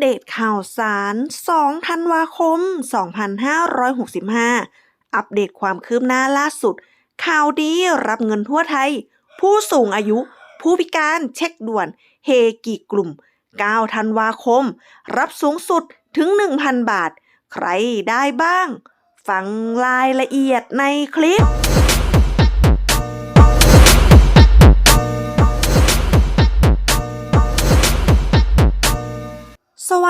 เดตข่าวสาร 2 ธันวาคม 2565 อัปเดตความคืบหน้าล่าสุด ข่าวดีรับเงินทั่วไทย ผู้สูงอายุ ผู้พิการเช็คด่วน เฮกี่กลุ่ม 9 ธันวาคม รับสูงสุดถึง 1,000 บาท ใครได้บ้าง ฟังรายละเอียดในคลิป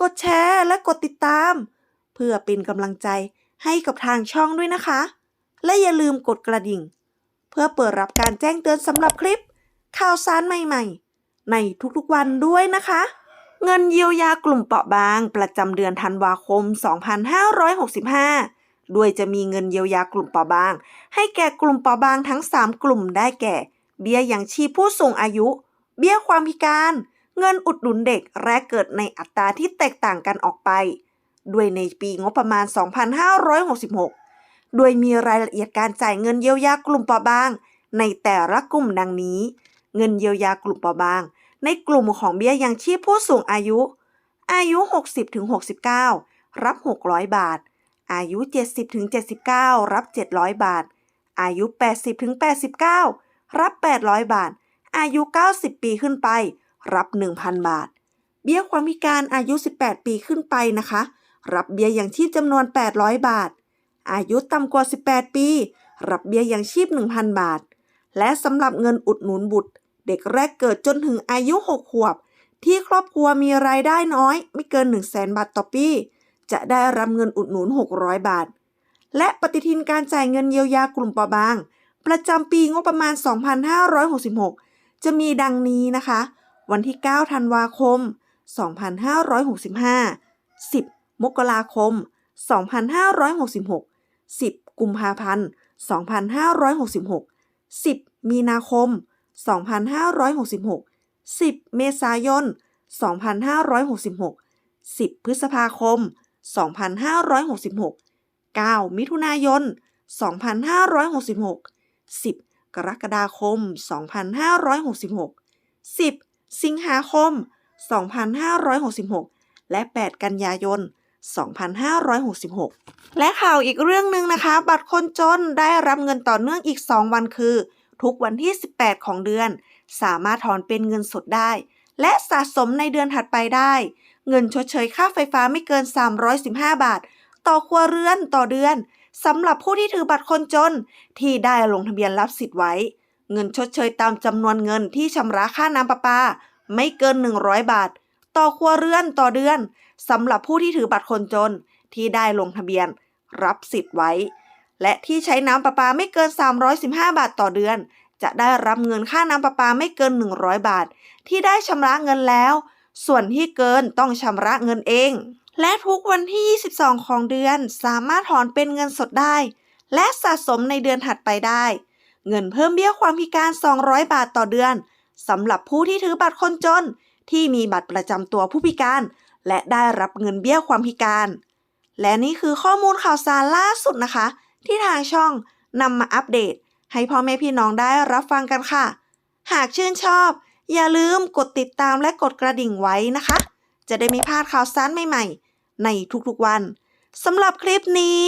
กดแชร์และกดติดตาม เพื่อเป็นกำลังใจให้กับทางช่องด้วยนะคะ และอย่าลืมกดกระดิ่ง เพื่อเปิดรับการแจ้งเตือนสำหรับคลิป ข่าวสารใหม่ๆ ในทุกๆวันด้วยนะคะ เงินเยียวยากลุ่มเปราะบาง ประจำเดือนธันวาคม 2565 ด้วยจะมีเงินเยียวยากลุ่มเปราะบาง ให้แก่กลุ่มเปราะบางทั้ง 3 กลุ่มได้แก่ เบี้ยยังชีพผู้สูงอายุ เบี้ยความพิการ เงินอุดหนุนเด็กแรกเกิดในอัตราที่แตกต่างกันออกไป ด้วยในปีงบประมาณ 2566 โดยมีรายละเอียดการจ่ายเงินเยียวยากลุ่มเปราะบาง ในแต่ละกลุ่มดังนี้ เงินเยียวยากลุ่มเปราะบาง ในกลุ่มของเบี้ยยังชีพผู้สูงอายุ อายุ 60-69 รับ 600 บาท อายุ 70-79 รับ 700 บาท อายุ 80-89 รับ 800 บาท อายุ 90 ปีขึ้นไป รับ 1,000 บาท เบี้ยความพิการอายุ 18 ปีขึ้นไปนะคะ รับเบี้ยยังชีพจำนวน 800 บาท อายุต่ำกว่า 18 ปี รับเบี้ยยังชีพ 1,000 บาท และสำหรับเงินอุดหนุนบุตร เด็กแรกเกิดจนถึงอายุ 6 ขวบ ที่ครอบครัวมีรายได้น้อย ไม่เกิน 1 0 0 0 0แบาทต่อปี จะได้รับเงินอุดหนุน 600 บาท และปฏิทินการจ่ายเงินเยียวยากลุ่มเปราะบาง ประจำปีงบประมาณ 2566 จะมีดังนี้นะคะ วันที่ 9 ธันวาคม 2565 10 มกราคม 2566 10 กุมภาพันธ์ 2566 10 มีนาคม 2566 10 เมษายน 2566 10 พฤษภาคม 2566 9 มิถุนายน 2566 10 กรกฎาคม 2566 10 สิงหาคม 2566 และ 8 กันยายน 2566 และข่าวอีกเรื่องหนึ่งนะคะ บัตรคนจนได้รับเงินต่อเนื่องอีก 2 วันคือ ทุกวันที่ 18 ของเดือน สามารถถอนเป็นเงินสดได้ และสะสมในเดือนถัดไปได้ เงินชดเชยค่าไฟฟ้าไม่เกิน 315 บาท ต่อครัวเรือนต่อเดือนสำหรับผู้ที่ถือบัตรคนจนที่ได้ลงทะเบียนรับสิทธิ์ไว้ เงินชดเชยตามจำนวนเงินที่ชำระค่าน้ำประปา ไม่เกิน 100 บาท ต่อครัวเรือนต่อเดือนสำหรับผู้ที่ถือบัตรคนจนที่ได้ลงทะเบียน รับสิทธิ์ไว้ และที่ใช้น้ำประปาไม่เกิน 315 บาทต่อเดือน จะได้รับเงินค่าน้ำประปาไม่เกิน 100 บาท ที่ได้ชำระเงินแล้ว ส่วนที่เกินต้องชำระเงินเอง และทุกวันที่ 22 ของเดือนสามารถถอนเป็นเงินสดได้ และสะสมในเดือนถัดไปได้ เงินเพิ่มเบี้ยความพิการ 200 บาทต่อเดือนสำหรับผู้ที่ถือบัตรคนจน ที่มีบัตรประจำตัวผู้พิการ และได้รับเงินเบี้ยความพิการ และนี่คือข้อมูลข่าวสารล่าสุดนะคะ ที่ทางช่องนำมาอัปเดต ให้พ่อแม่พี่น้องได้รับฟังกันค่ะ หากชื่นชอบ อย่าลืมกดติดตามและกดกระดิ่งไว้นะคะ จะได้ไม่พลาดข่าวสารใหม่ๆ ในทุกๆวันสำหรับคลิปนี้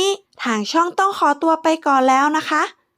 ทางช่องต้องขอตัวไปก่อนแล้วนะคะ